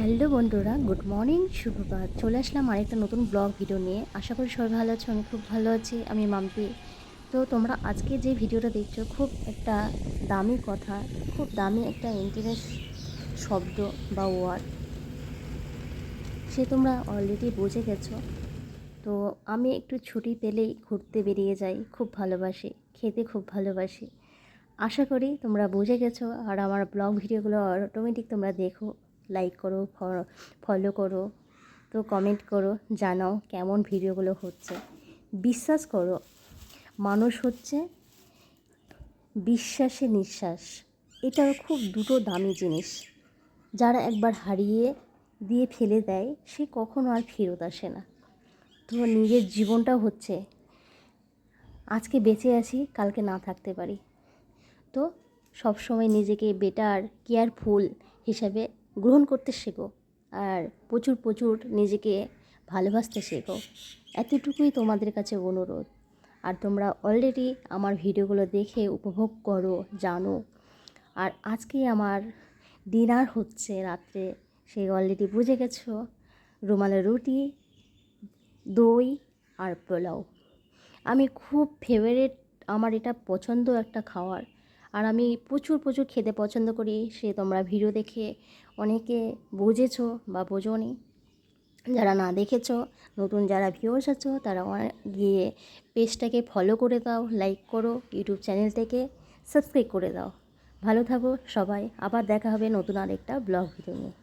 Hello বন্ধুরা, good morning সুপ্রভাত চলে আসলাম আরেকটা নতুন ব্লগ ভিডিও নিয়ে। আশা করি সবাই ভালো আছো, আমি খুব ভালো আছি, আমি মাম্পি। তো তোমরা আজকে যে ভিডিওটা দেখছ, খুব একটা দামি কথা, খুব দামি একটা ইন্টারেস্ট শব্দ বা ওয়ার্ড সে তোমরা অলরেডি বুঝে গেছো। তো আমি একটু ছুটি পেলেই ঘুরতে বেরিয়ে যাই, খুব ভালোবাসি, খেতে খুব ভালোবাসি। আশা করি তোমরা বুঝে গেছো, আর আমার ব্লগ ভিডিওগুলো অটোমেটিক তোমরা দেখো। লাইক করো ফলো করো, তো কমেন্ট করো, জানাও কেমন ভিডিওগুলো হচ্ছে। বিশ্বাস করো, মানুষ হচ্ছে বিশ্বাসে নিঃশ্বাস। এটা খুব দুটো দামি জিনিস। যারা একবার হারিয়ে দিয়ে ফেলে দেয়, সে কখনো আর ফেরত আসে না। তো নিজের জীবনটা হচ্ছে, আজকে বেঁচে আছি, কালকে না থাকতে পারি। তো সবসময় নিজেকে বেটার কেয়ারফুল হিসাবে গ্রহণ করতে শেখো। আর প্রচুর প্রচুর নিজেকে ভালোবাসতে শেখো। এতটুকুই তোমাদের কাছে অনুরোধ। আর তোমরা অলরেডি আমার ভিডিওগুলো দেখে উপভোগ করো, জানো। আর আজকে আমার ডিনার হচ্ছে রাত্রে সেই অলরেডি বুঝে গেছো। রুমালের রুটি, দই আর পোলাও। আমি খুব ফেভারিট আমার এটা পছন্দ একটা খাওয়ার। আর আমি প্রচুর প্রচুর খেতে পছন্দ করি। সে তোমরা ভিডিও দেখে অনেকে বুঝেছ বা বোঝোনি। যারা না দেখেছ, নতুন যারা ভিউয়ার্স আছো, তারা গিয়ে পেজটাকে ফলো করে দাও লাইক করো ইউটিউব চ্যানেল থেকে সাবস্ক্রাইব করে দাও। ভালো থাকো সবাই, আবার দেখা হবে নতুন আরেকটা ব্লগ ভিডিও নিয়ে।